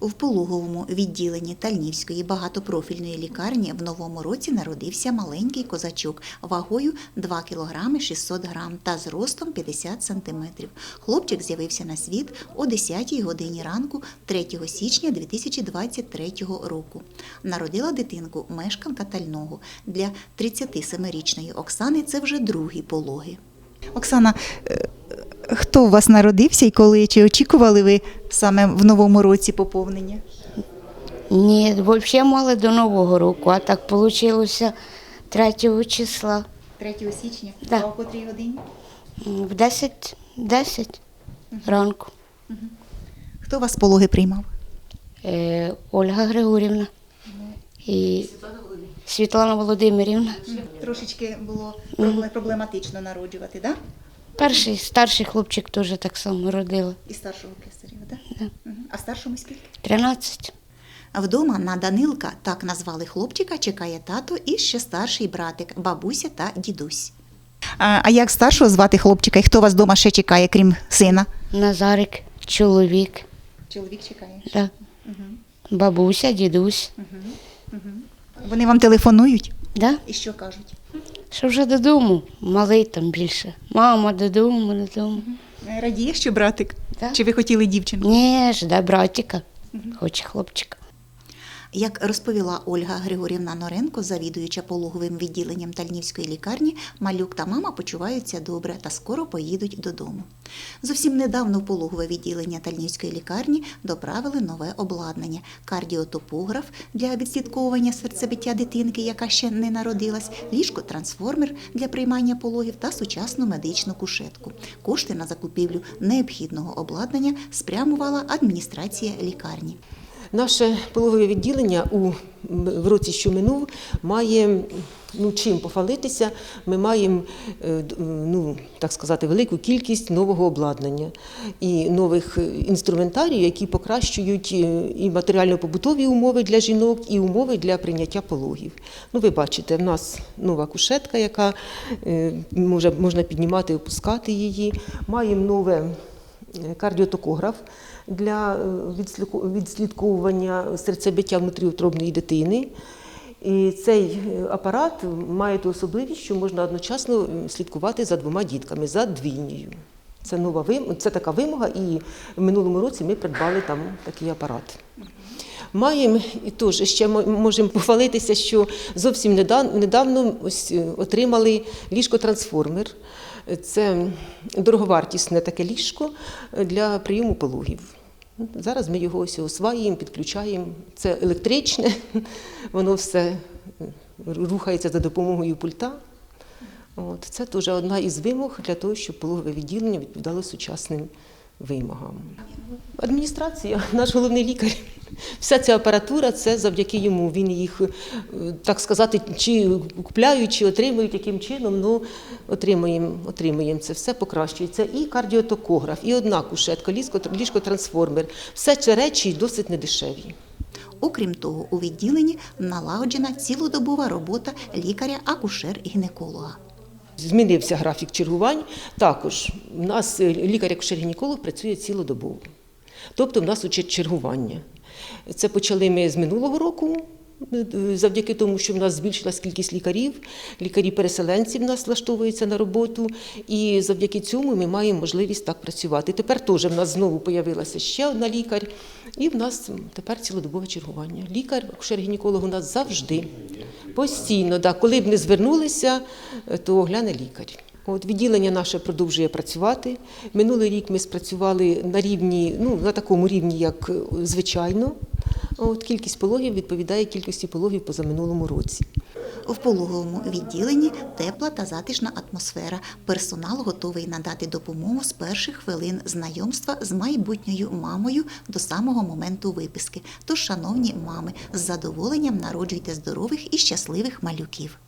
В пологовому відділенні Тальнівської багатопрофільної лікарні в новому році народився маленький козачок вагою 2 кг 600 грам та зростом 50 см. Хлопчик з'явився на світ о 10 годині ранку 3 січня 2023 року. Народила дитинку мешканка Тального. Для 37-річної Оксани це вже другі пологи. Оксана, е, хто у вас народився і коли? Чи очікували ви саме в новому році поповнення? Ні, взагалі мали до Нового року, а так вийшло 3 числа 3 січня? Да. А о котрій годині? в 10, 10 ранку. Хто вас пологи приймав? Е, Ольга Григорівна і Світлана Володимирівна. Трошечки було проблематично народжувати, так? Перший старший хлопчик теж так само родила. І старшого кесарєва, так? Да. А старшому скільки? 13. Вдома на Данилка, так назвали хлопчика, чекає тато і ще старший братик, бабуся та дідусь. А, а як старшого звати хлопчика і хто вас вдома ще чекає, крім сина? Назарик, чоловік, Чоловік чекає. да. бабуся, дідусь. Вони вам телефонують? Да? І що кажуть? Що вже додому, малий там більше. Мама додому, додому. Радієш, що братик? Да? Чи ви хотіли дівчинку? Ні, жде братика, хоче хлопчика. Як розповіла Ольга Григорівна Норенко, завідуюча пологовим відділенням Тальнівської лікарні, малюк та мама почуваються добре та скоро поїдуть додому. Зовсім недавно пологове відділення Тальнівської лікарні доправили нове обладнання кардіотопограф для відслідковування серцебиття дитинки, яка ще не народилась, ліжко-трансформер для приймання пологів та сучасну медичну кушетку. Кошти на закупівлю необхідного обладнання спрямувала адміністрація лікарні. Наше пологове відділення у в році, що минув, має ну, чим похвалитися. Ми маємо е, ну, так сказати, велику кількість нового обладнання і нових е, інструментаріїв, які покращують е, і матеріально-побутові умови для жінок, і умови для прийняття пологів. Ну, ви бачите, в нас нова кушетка, яка може, можна піднімати опускати її. Маємо нове кардіотокограф для е, відслідковування серцебиття внутріутробної дитини. І цей е, апарат має ту особливість, що можна одночасно слідкувати за двома дітками, за двійнею. Це нова вим... це така вимога, і в минулому році ми придбали там такий апарат. Маємо і теж ще можемо похвалитися, що зовсім недавно ось е, отримали ліжко-трансформер. Це дороговартісне таке ліжко для прийому пологів. Зараз ми його ось осваюємо, підключаємо. Це електричне, воно все е, рухається за допомогою пульта. От, це теж одна із вимог для того, щоб пологове відділення відповідало сучасним вимогам. Адміністрація, наш головний лікар, вся ця апаратура це завдяки йому. Він їх, е, так сказати, чи купляють, чи отримують яким чином, ну отримуємо, отримуємо це все покращується. І кардіотокограф, і одна кушетка, ліжко- ліжко-трансформер. Все це речі досить недешеві. Окрім того, у відділенні налагоджена цілодобова робота лікаря-акушер-гінеколога. Змінився графік чергувань. Також у нас е, лікар-акушер-гінеколог працює цілодобово. Тобто в нас уче чергування. Це почали ми з минулого року. Завдяки тому, що в нас збільшилась кількість лікарів, лікарі-переселенці в нас влаштовуються на роботу, і завдяки цьому ми маємо можливість так працювати. Тепер теж в нас знову появилася ще одна лікар, і в нас тепер цілодобове чергування. Лікар, акушер-гінеколог у нас завжди, постійно. Да. Коли б не звернулися, то огляне лікар. От відділення наше продовжує працювати. Минулий рік ми спрацювали на рівні, ну на такому рівні, як е, звичайно. От кількість пологів відповідає кількості пологів позаминулому році. В пологовому відділенні тепла та затишна атмосфера. Персонал готовий надати допомогу з перших хвилин знайомства з майбутньою мамою до самого моменту виписки. Тож, шановні мами, з задоволенням народжуйте здорових і щасливих малюків.